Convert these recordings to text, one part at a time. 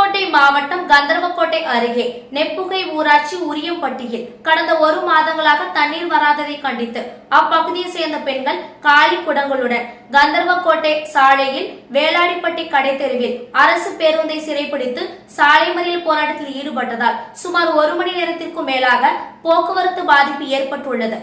புதுக்கோட்டை மாவட்டம் கந்தர்வக்கோட்டை அருகே நெப்புகை ஊராட்சி உரியம்பட்டியில் கடந்த ஒரு மாதங்களாக தண்ணீர் வராததை கண்டித்து அப்பகுதியை சேர்ந்த பெண்கள் காலி குடங்களுடன் கந்தர்வக்கோட்டை சாலையில் வேளாடிப்பட்டி கடை தெருவில் அரசு பேருந்தை சிறைப்பிடித்து சாலை மறியல் போராட்டத்தில் ஈடுபட்டதால் சுமார் ஒரு மணி நேரத்திற்கும் மேலாக போக்குவரத்து பாதிப்பு ஏற்பட்டுள்ளது.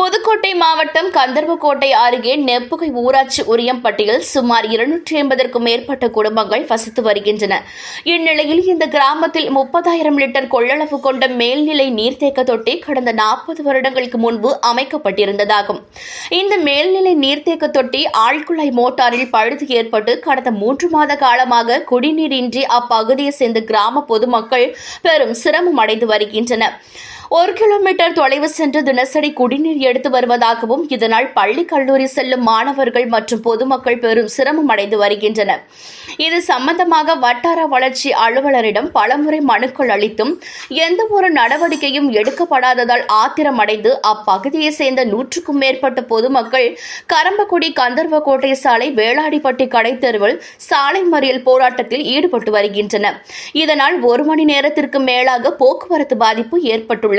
புதுக்கோட்டை மாவட்டம் கந்தர்வக்கோட்டை அருகே நெப்புகை ஊராட்சி உரியம்பட்டியில் சுமார் இருநூற்றி ஐம்பதற்கும் மேற்பட்ட குடும்பங்கள் வசித்து வருகின்றன. இந்நிலையில் இந்த கிராமத்தில் முப்பதாயிரம் லிட்டர் கொள்ளளவு கொண்ட மேல்நிலை நீர்த்தேக்க தொட்டி கடந்த நாற்பது வருடங்களுக்கு முன்பு அமைக்கப்பட்டிருந்ததாகும். இந்த மேல்நிலை நீர்த்தேக்க தொட்டி ஆழ்குழாய் மோட்டாரில் பழுது ஏற்பட்டு கடந்த மூன்று மாத காலமாக குடிநீரின்றி அப்பகுதியை சேர்ந்த கிராம பொதுமக்கள் பெரும் சிரமம் அடைந்து வருகின்றனர். ஒரு கிலோமீட்டர் தொலைவு சென்று தினசரி குடிநீர் எடுத்து வருவதாகவும் இதனால் பள்ளி கல்லூரி செல்லும் மாணவர்கள் மற்றும் பொதுமக்கள் பெரும் சிரமம் அடைந்து வருகின்றனர். இது சம்பந்தமாக வட்டார வளர்ச்சி அலுவலரிடம் பலமுறை மனுக்கள் அளித்தும் எந்த ஒரு நடவடிக்கையும் எடுக்கப்படாததால் ஆத்திரமடைந்து அப்பகுதியை சேர்ந்த நூற்றுக்கும் மேற்பட்ட பொதுமக்கள் கரம்பக்குடி கந்தர்வக்கோட்டை சாலை வேளாடிப்பட்டி கடை தெருவில் சாலை மறியல் போராட்டத்தில் ஈடுபட்டு வருகின்றனர். இதனால் ஒரு மணி நேரத்திற்கு மேலாக போக்குவரத்து பாதிப்பு ஏற்பட்டுள்ளது.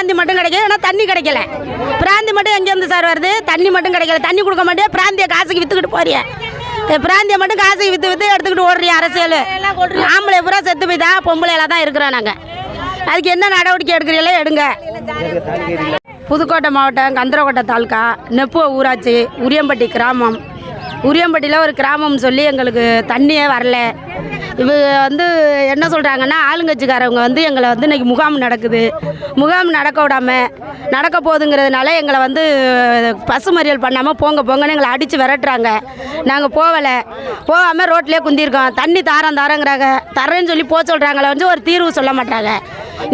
பிராந்தி மட்டும் கிடைக்குது ஆனால் தண்ணி கிடைக்கல. பிராந்தி மட்டும் எங்கேருந்து சார் வருது? தண்ணி மட்டும் கிடைக்கல. தண்ணி கொடுக்க மாட்டேன் பிராந்திய காசுக்கு வித்துக்கிட்டு போறிய? பிராந்திய மட்டும் காசுக்கு வித்து வித்து எடுத்துக்கிட்டு ஓடுறிய அரசியல்? ஆம்பளை பூரா செத்து போய் தான் பொம்பளையில தான் இருக்கிறோம் நாங்கள் அதுக்கு என்ன நடவடிக்கை எடுக்கிறீங்களோ எடுங்க. புதுக்கோட்டை மாவட்டம் கந்தரக்கோட்டை தாலுக்கா நெப்புவ ஊராட்சி உரியம்பட்டி கிராமம். உரியம்பட்டியில் ஒரு கிராமம் சொல்லி எங்களுக்கு தண்ணியே வரல. இவங்க வந்து என்ன சொல்கிறாங்கன்னா ஆளுங்கட்சிக்காரவங்க வந்து எங்களை வந்து இன்னைக்கு முகாம் நடக்குது. முகாம் நடக்க விடாமல் நடக்க போகுதுங்கிறதுனால எங்களை வந்து பசு மறியல் பண்ணாமல் போங்க போங்கன்னு எங்களை அடித்து விரட்டுறாங்க. நாங்கள் போகலை போகாமல் ரோட்லேயே குந்திருக்கோம் தண்ணி தாரம் தாரங்கிறாங்க. தரேன்னு சொல்லி போக சொல்கிறாங்களே வந்து ஒரு தீர்வு சொல்ல மாட்டாங்க.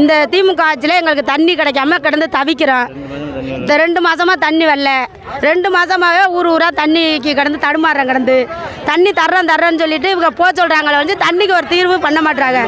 இந்த திமுக ஆட்சியில் எங்களுக்கு தண்ணி கிடைக்காம கிடந்து தவிக்கிறோம். இந்த ரெண்டு மாதமாக தண்ணி வரல. ரெண்டு மாதமாகவே ஊர் ஊராக தண்ணிக்கு கிடந்து தடுமாறுறேன் கிடந்து. தண்ணி தர்றேன் தர்றேன்னு சொல்லிட்டு இவங்க போக சொல்கிறாங்களே வந்து தண்ணிக்கு ஒரு தீர்வு பண்ண மாட்டாங்க